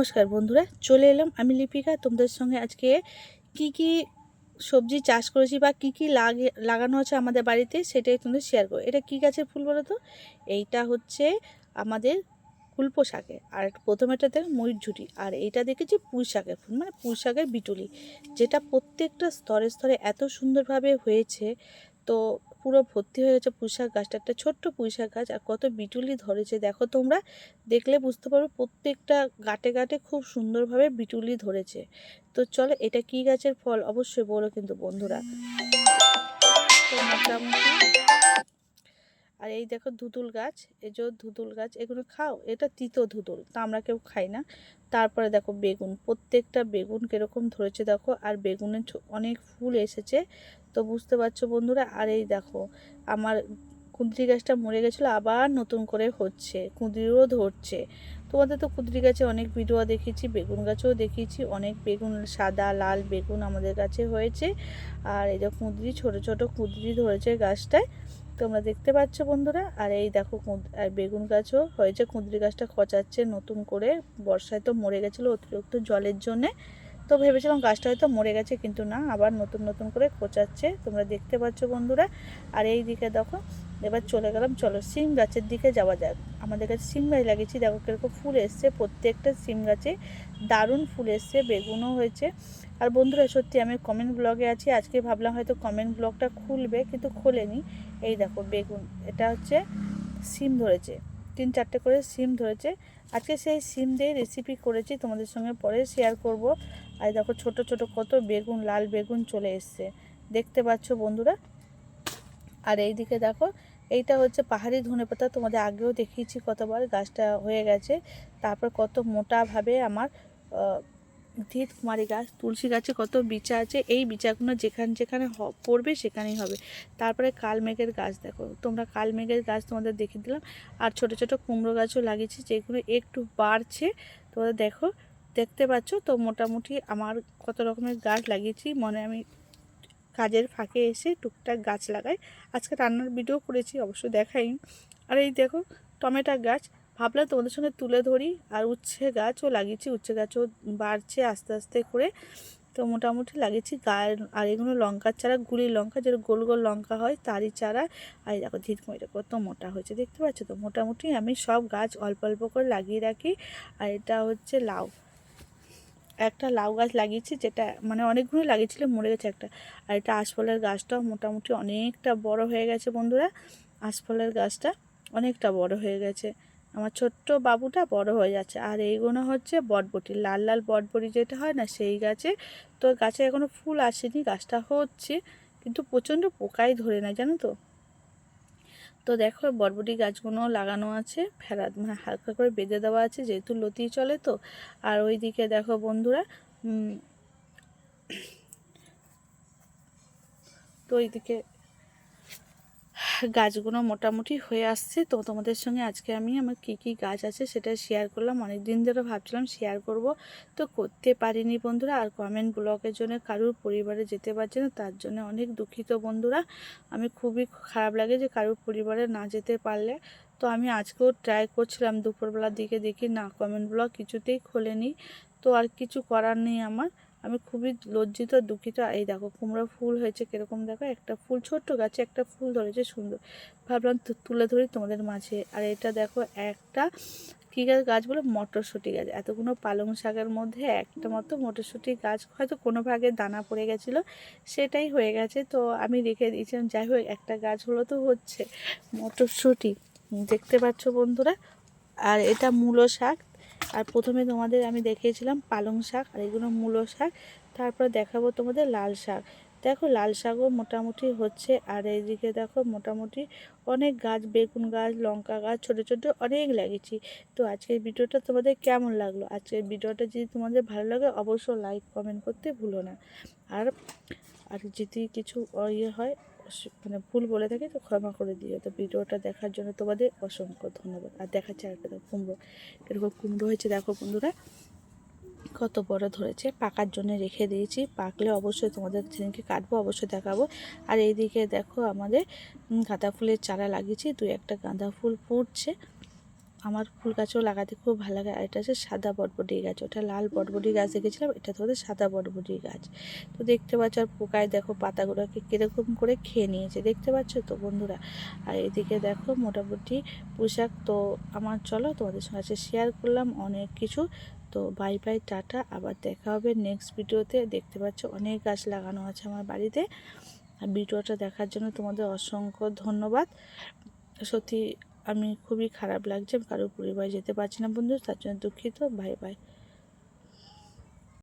নমস্কার বন্ধুরা, চলে এলাম আমি লিপিকা। তোমাদের সঙ্গে আজকে কি কি সবজি চাষ করেছি বা কি কি লাগে, লাগানো আছে আমাদের বাড়িতে সেটাই তোমাদের শেয়ার করো এটা কি গাছের ফুল বলো তো? এইটা হচ্ছে আমাদের কুল্পো শাকে আর প্রথমেটা দেখ ময়ূর ঝুটি আর এইটা দেখেছি পুঁই শাকের ফুল মানে পুঁই শাকের বিটুলি। যেটা প্রত্যেকটা স্তরে স্তরে এত সুন্দরভাবে হয়েছে, তো পুরো ভর্তি হয়ে গেছে পুঁইশাক গাছটা। একটা ছোট্ট পুঁইশাক গাছ আর কত বিটুলি ধরেছে। দেখো তোমরা, দেখলে বুঝতে পারবে প্রত্যেকটা গাটে গাটে খুব সুন্দরভাবে বিটুলি ধরেছে। তো চলো, এটা কি গাছের ফল? অবশ্যই বলো কিন্তু বন্ধুরা। মোটামুটি আর এই দেখো ধুতুল গাছ, এই যে ধুতুল গাছ, এগুলো খাও, এটা তিতো ধুতুল, তা আমরা কেউ খাই না। তারপরে দেখো বেগুন, প্রত্যেকটা বেগুন কীরকম ধরেছে দেখো, আর বেগুনের ছ- অনেক ফুল এসেছে। তো বুঝতে পারছ বন্ধুরা, আর এই দেখো, আমার কুঁদরি গাছটা মরে গেছিল, আবার নতুন করে হচ্ছে, কুঁদরিও ধরছে। তোমাদের তো কুঁদরি গাছে অনেক ভিডিও দেখেছি, বেগুন গাছেও দেখিয়েছি অনেক বেগুন, সাদা, লাল বেগুন আমাদের কাছে হয়েছে। আর এই যে কুঁদরি, ছোট ছোট কুঁদরি ধরেছে গাছটায়। তোমরা দেখতে পাচ্ছ বন্ধুরা, আর এই দেখো আর বেগুন গাছও হয়েছে, কুঁদরি গাছটা খচাচ্ছে নতুন করে, বর্ষায় তো মরে গেছিল অতিরিক্ত জলের জন্যে, তো ভেবেছিলাম গাছটা হয়তো মরে গেছে কিন্তু না, আবার নতুন নতুন করে খোঁচাচ্ছে, তোমরা দেখতে পাচ্ছ বন্ধুরা, আর এই দিকে দেখো এবার চলে গেলাম, চলো সিম গাছের দিকে যাওয়া যাক। আমাদের কাছে সিম গাছ লাগিয়েছি, দেখো কীরকম ফুল এসছে, প্রত্যেকটা সিম গাছে দারুণ ফুল এসছে, বেগুনও হয়েছে। আর বন্ধুরা, সত্যি আমি কমেন্ট ব্লগে আছি, আজকে ভাবলাম হয়তো কমেন্ট ব্লগটা খুলবে, কিন্তু খোলেনি। এই দেখো বেগুন, এটা হচ্ছে সিম ধরেছে, তিন চারটে করে সিম ধরেছে। আজকে সেই সিম দিয়ে রেসিপি করেছি, তোমাদের সঙ্গে পরে শেয়ার করব। আর দেখো ছোট ছোট কত বেগুন, লাল বেগুন চলে এসছে। দেখতে পাচ্ছ বন্ধুরা? আর এই দিকে দেখো, এইটা হচ্ছে পাহাড়ি ধনেপাতা, তোমাদের আগেও দেখিয়েছি কতবার, গাছটা হয়ে গেছে। তারপর কত মোটাভাবে আমার ধীর কুমারী গাছ, তুলসী গাছে কত বিচা আছে, এই বিচাগুলো যেখানে যেখানে পড়বে সেখানেই হবে। তারপরে কালমেঘের গাছ দেখো, তোমরা কালমেঘের গাছ তোমাদের দেখিয়ে দিলাম। আর ছোট ছোট কুমড়ো গাছও লাগিয়েছি, যেগুলো একটু বাড়ছে। তোমরা দেখো, দেখতে পাচ্ছ তো মোটামুটি আমার কত রকমের গাছ লাগিয়েছি, মনে আমি কাজের ফাঁকে এসে টুকটাক গাছ লাগাই। আজকে রান্নার ভিডিও করেছি অবশ্য দেখাই। আর এই দেখো, টমেটো গাছ। ভাবলাম তোমাদের সঙ্গে তুলে ধরি। আর উচ্ছে গাছও লাগিয়েছি, উচ্ছে গাছও বাড়ছে আস্তে আস্তে করে। তো মোটামুটি লাগিয়েছি। গায়ের আর এগুলো লঙ্কার চারা গুলি লঙ্কা, যেটা গোল গোল লঙ্কা হয়, তারই চারা। আর দেখো ধীরকুমিটা কত মোটা হয়েছে, দেখতে পাচ্ছ তো? মোটামুটি আমি সব গাছ অল্প অল্প করে লাগিয়ে রাখি। আর এটা হচ্ছে লাউ। একটা লাউ গাছ লাগিয়েছি যেটা মানে অনেকগুলো লাগিয়েছিল, মরে গেছে একটা। আর এটা আশফলের গাছটাও মোটামুটি অনেকটা বড় হয়ে গেছে বন্ধুরা। আশফলের গাছটা অনেকটা বড় হয়ে গেছে। আমার ছোট্ট বাবুটা বড় হয়ে যাচ্ছে। আর এইগুলো হচ্ছে বটবটি, লাল লাল বটবটি যেটা হয় না, সেই গাছে তো গাছে এখনও ফুল আসেনি, গাছটা হচ্ছে কিন্তু প্রচণ্ড পোকাই ধরে না জানো তো? তো দেখো, বরবটি গাছগুলো লাগানো আছে, ফেরা মানে হালকা করে বেঁধে দেওয়া আছে, যেহেতু লতি চলে তো। আর ওই দিকে দেখো বন্ধুরা তো ওইদিকে গাছগুলো মোটামুটি হয়ে আসছে। তো তোমাদের সঙ্গে আজকে আমি আমার কি কি গাছ আছে সেটা শেয়ার করলাম। অনেক দিন ধরে ভাবছিলাম শেয়ার করব। তো করতে পারিনি বন্ধুরা। আর কমেন্ট ব্লকের জন্য কারুর পরিবারে যেতে পারছে না, তার জন্য অনেক দুঃখিত বন্ধুরা। আমি খুবই খারাপ লাগে যে কারুর পরিবারে না যেতে পারলে। তো আমি আজকেও ট্রাই করছিলাম দুপুরবেলার দিকে দেখি না কমেন্ট ব্লগ কিছুতেই খোলেনি। তো আর কিছু করার নেই আমার। আমি খুবই লজ্জিত দুঃখিত। এই দেখো কুমড়া ফুল হয়েছে কীরকম দেখো? একটা ফুল ছোট্ট গাছে একটা ফুল ধরেছে সুন্দর। ভাবলাম তুলে ধরি তোমাদের মাঝে। আর এটা দেখো একটা কী গাছ গাছ বলে? মটরশুঁটি গাছ। এতগুলো পালং শাকের মধ্যে একটা মতো মটরশুঁটি গাছ। হয়তো কোনো ভাগে দানা পড়ে গেছিল, সেটাই হয়ে গেছে। তো আমি রেখে দিয়েছিলাম। যাই হোক, একটা গাছ হলো তো হচ্ছে মটরশুঁটি। দেখতে পাচ্ছ বন্ধুরা? আর এটা মূলো শাক। আর প্রথমে তোমাদের আমি দেখিয়েছিলাম পালং শাক আর এগুলো মূলো শাক। তারপর দেখাবো তোমাদের লাল শাক। দেখো, লাল শাকও মোটামুটি হচ্ছে আর এইদিকে দেখো মোটামুটি অনেক গাছ, বেগুন গাছ, লঙ্কা গাছ, ছোটো ছোটো অনেক লাগিয়েছি। তো আজকের ভিডিওটা তোমাদের কেমন লাগল? আজকের ভিডিওটা যদি তোমাদের ভালো লাগে অবশ্যই লাইক কমেন্ট করতে ভুলো না। আর আর যদি কিছু ইয়ে হয় মানে ভুল বলে থাকে তো ক্ষমা করে দিও। তো ভিডিওটা দেখার জন্য তোমাদের অসংখ্য ধন্যবাদ। আর দেখাচ্ছে আরেকটা দেখো, কুমড়ো। এরকম কুমড়ো হয়েছে, দেখো বন্ধুরা। কত বড় ধরেছে। পাকার জন্য রেখে দিয়েছি। পাকলে অবশ্যই তোমাদের সেদিনকে কাটবো, অবশ্যই দেখাবো। আর এইদিকে দেখো আমাদের গাঁদা ফুলের চারা লাগিয়েছি। দু একটা গাঁদা ফুল ফুটছে। আমার ফুল গাছও লাগাতে খুব ভালো লাগে। আর এটা হচ্ছে সাদা বটবটি গাছ, ওটা লাল বটবটি গাছ দেখেছিলাম, এটা তো হচ্ছে সাদা বটবটি গাছ। তো দেখতে পাচ্ছ আর পোকায় দেখো পাতাগুলোকে কীরকম করে খেয়ে নিয়েছে, দেখতে পাচ্ছ তো বন্ধুরা? আর এদিকে দেখো মোটামুটি পোশাক তো আমার, চলো তোমাদের সঙ্গে শেয়ার করলাম অনেক কিছু। তো বাই বাই টাটা, আবার দেখা হবে নেক্সট ভিডিওতে দেখতে পাচ্ছ অনেক গাছ লাগানো আছে আমার বাড়িতে। আর ভিডিওটা দেখার জন্য তোমাদের অসংখ্য ধন্যবাদ। সত্যি আমি খুবই খারাপ লাগছে কারও পরিবার যেতে পারছি না বন্ধু, তার জন্য দুঃখিত বাই বাই